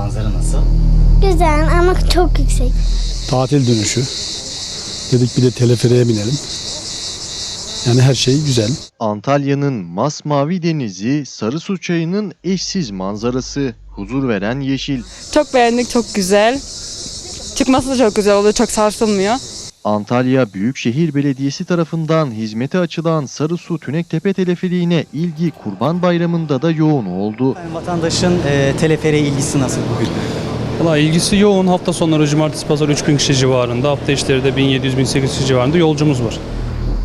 Manzara nasıl? Güzel ama çok yüksek. Tatil dönüşü. Dedik bir de teleferiğe binelim. Yani her şey güzel. Antalya'nın masmavi denizi, Sarısu Çayı'nın eşsiz manzarası, huzur veren yeşil. Çok beğendik, çok güzel. Çıkması da çok güzel oluyor, çok sarsılmıyor. Antalya Büyükşehir Belediyesi tarafından hizmete açılan Sarısu Tünektepe teleferiğine ilgi Kurban Bayramı'nda da yoğun oldu. Yani vatandaşın e, teleferiğe ilgisi nasıl bugün? Valla ilgisi yoğun. Hafta sonları cumartesi pazar 3000 kişi civarında. Hafta içleri de 1700-1800 kişi civarında yolcumuz var.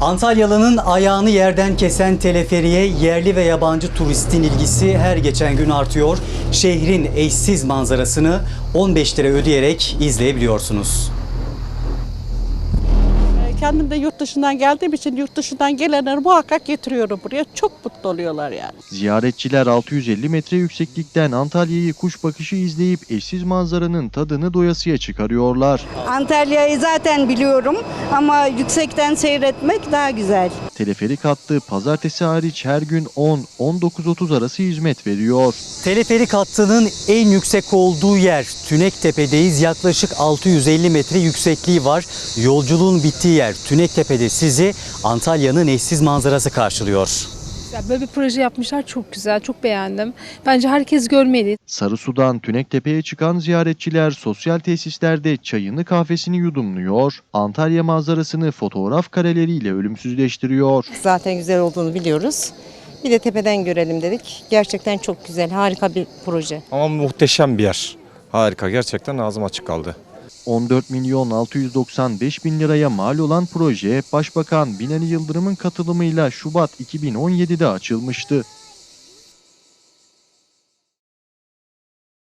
Antalyalı'nın ayağını yerden kesen teleferiğe yerli ve yabancı turistin ilgisi her geçen gün artıyor. Şehrin eşsiz manzarasını 15 lira ödeyerek izleyebiliyorsunuz. Kendim de yurt dışından geldiğim için yurt dışından gelenleri muhakkak getiriyorum buraya. Çok mutlu oluyorlar yani. Ziyaretçiler 650 metre yükseklikten Antalya'yı kuş bakışı izleyip eşsiz manzaranın tadını doyasıya çıkarıyorlar. Antalya'yı zaten biliyorum ama yüksekten seyretmek daha güzel. Teleferik hattı pazartesi hariç her gün 10-19.30 arası hizmet veriyor. Teleferik hattının en yüksek olduğu yer Tünektepe'deyiz. Yaklaşık 650 metre yüksekliği var. Yolculuğun bittiği yer Tünektepe'de sizi Antalya'nın eşsiz manzarası karşılıyor. Ya Böyle bir proje yapmışlar çok güzel, çok beğendim. Bence herkes görmeli. Sarısu'dan Tünektepe'ye çıkan ziyaretçiler sosyal tesislerde çayını kahvesini yudumluyor. Antalya manzarasını fotoğraf kareleriyle ölümsüzleştiriyor. Zaten güzel olduğunu biliyoruz. Bir de tepeden görelim dedik. Gerçekten çok güzel, harika bir proje. Ama muhteşem bir yer. Harika gerçekten ağzım açık kaldı. 14 milyon 695 bin liraya mal olan proje Başbakan Binali Yıldırım'ın katılımıyla Şubat 2017'de açılmıştı.